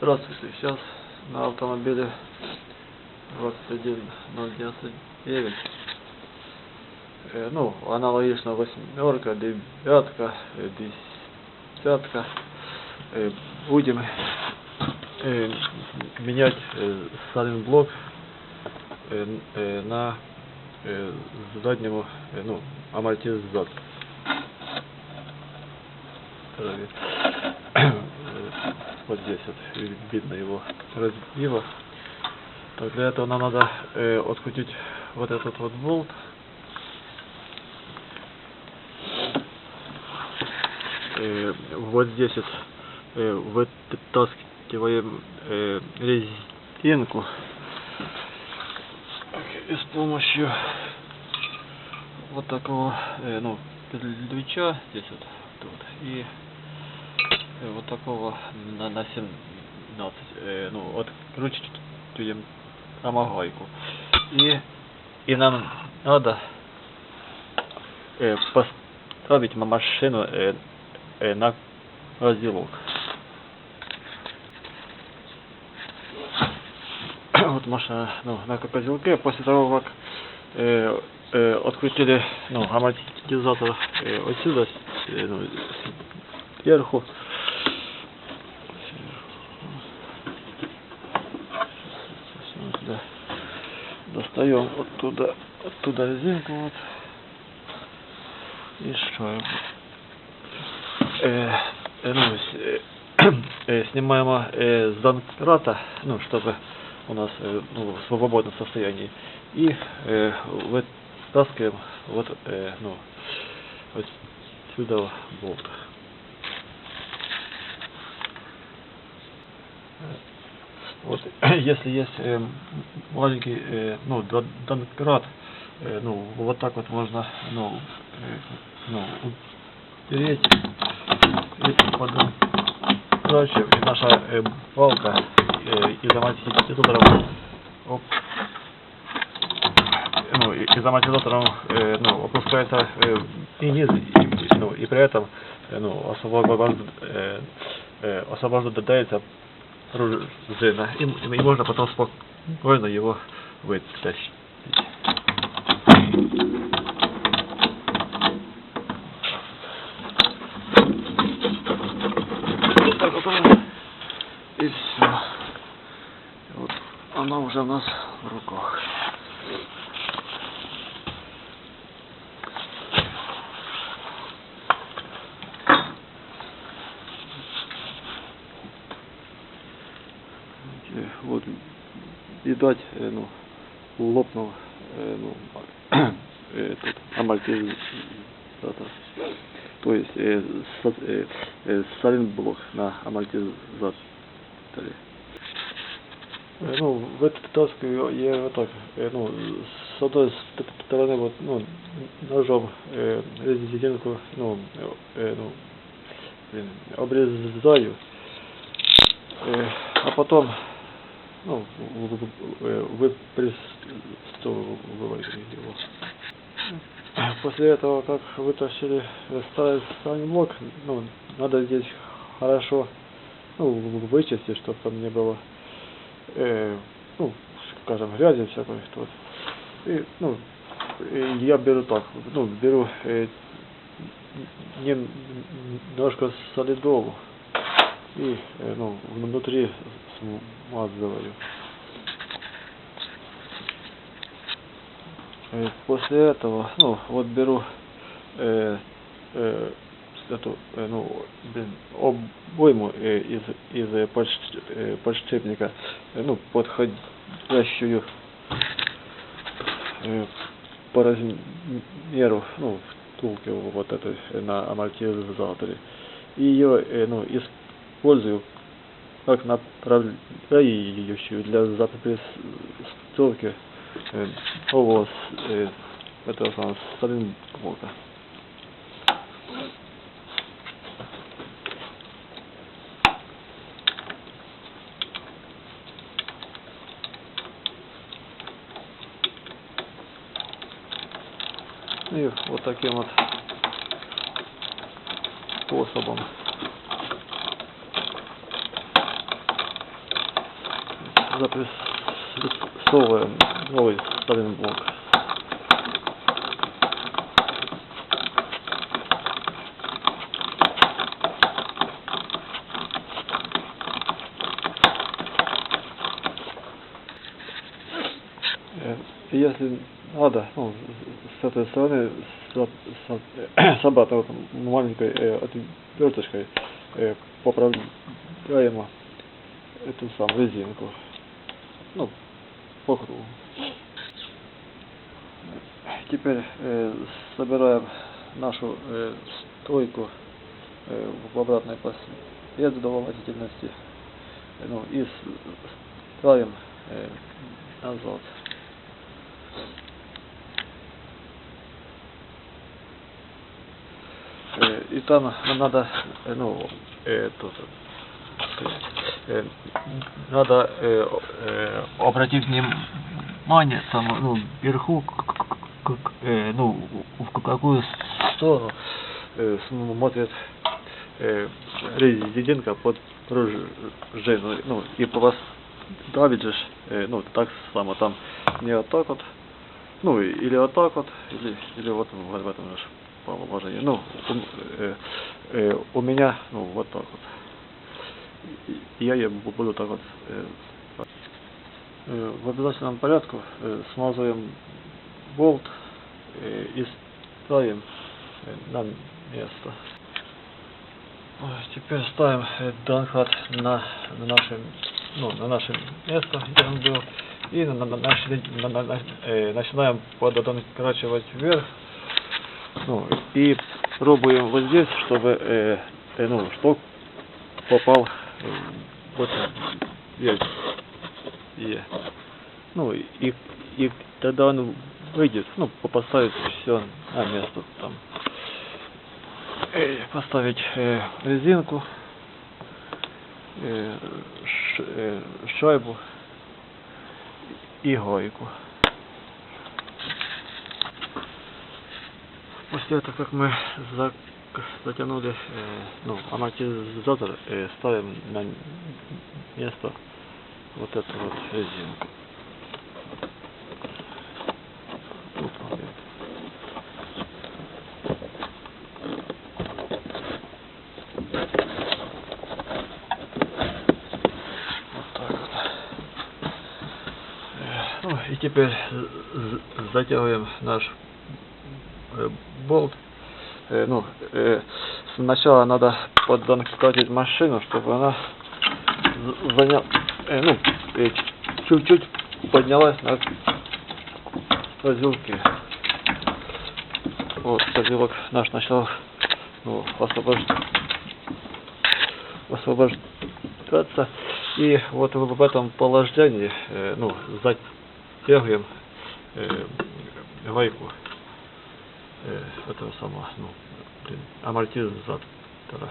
Здравствуйте, сейчас на автомобиле 21099. Э, ну, аналогично восьмерка, девятка, э, десятка. Э, будем э, менять э, сален блок э, э, на э, заднему, э, ну, амортизатор. Э, вот здесь вот видно его разбива. Так, для этого нам надо э, открутить вот этот вот болт. Э, вот здесь вот э, вытаскиваем э, резинку и с помощью вот такого э, ну ключа здесь вот тут и вот такого на, на 17 э, ну откручиваем самогайку и и нам надо э, поставить ма- машину э, э, на разделок. Вот машина ну, на козелке после того как э, э, открутили ну, амортизатор э, отсюда э, ну, сверху да. достаем оттуда оттуда резинку вот и что э, э, ну, э, э, снимаем э, с ну, чтобы у нас э, ну, в свободном состоянии. И э, вытаскиваем вот, э, ну, вот сюда болт. Вот, если есть э, маленький, э, ну, домкрат, э, ну, вот так вот можно, ну, э, ну, упереть и потом короче, наша э, балка э, из амортизатором оп, ну, и- из амортизатором э, ну, опускается э, и низ, и, ну, и при этом э, ну, освобожд, э, э, освобождается пружина, и, и можно потом спокойно его вытащить. И все. Вот она уже у нас в руках. Э, Вот, видать, э, ну, лопнул, э, ну, этот амортизатор. То есть э, со- э, э, саленблок на амортизаторе. Э, Ну, вытаскиваю я вот так, ну, с одной ст- стороны вот, ну, ножом э, резинку, ну, э, ну, блин, обрезаю, э, а потом, ну, э, выпрессовываю его. После этого, как вытащили э, старый блок, ну, надо здесь хорошо, ну, вычистить, чтобы там не было, э, ну, скажем, грязи всякой тут. И, ну, я беру так, ну, беру э, нем- немножко солидову и, э, ну, внутри смазываю. Э, После этого, ну, вот беру э, э, эту, э, ну, блин, обойму э, из, из э, э, подшипника, э, ну, подходящую э, по размеру, ну, втулки вот этой на амортизаторе. И ее, э, ну, использую как направляющую для запрессовки э, нового э, этого самого саленблока. И вот таким вот способом запрессовываем новый ставим блок. Э, Если надо, ну, с этой стороны, с, с, с обратной вот, маленькой э, отверточкой э, поправляем эту самую резинку. Ну, по кругу. Теперь э, собираем нашу э, стойку э, в обратной последовательности ну, и ставим э, назад. Э, и там нам надо, э, ну, э, тут, надо э, э, обратить внимание там, ну, вверху, к- к- э, ну, в какую сторону э, смотрит э, резидентка под пружину, ну, и поставить же, э, ну, так само, там не вот так вот, ну, или вот так вот, или, или вот в, этом же положении. Ну, э, э, у меня, ну, вот так вот. Я ее бу- буду так вот э, э, в обязательном порядку э, смазываем болт и ставим на место. Теперь ставим донхат на, на наше ну, на наше место, где он был, и на, на, на- на- на- э, начинаем пододонкрачивать вверх, ну, и пробуем вот здесь, чтобы э, э, ну, шток попал вот здесь. И, ну, и, и тогда он выйдет, ну, по- поставить все на место там. Э, поставить э, резинку, э, ш- э, шайбу и гайку. После этого, как мы за- затянули э, ну, амортизатор, э, ставим на место вот эту вот резинку. Э, Ну, и теперь затягиваем наш болт. Э, ну, э, сначала надо поддонкратить машину, чтобы она з- заня... э, ну, э, чуть-чуть поднялась на козелки. Вот, козелок наш начал ну, освобождаться. И вот в этом положении, э, ну, затягиваем э, гайку э, этого самого, ну, блин, амортизатора.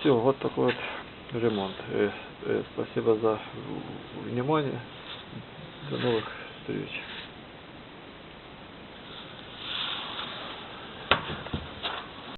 Все, вот такой вот ремонт. Э, э, спасибо за внимание. До новых встреч.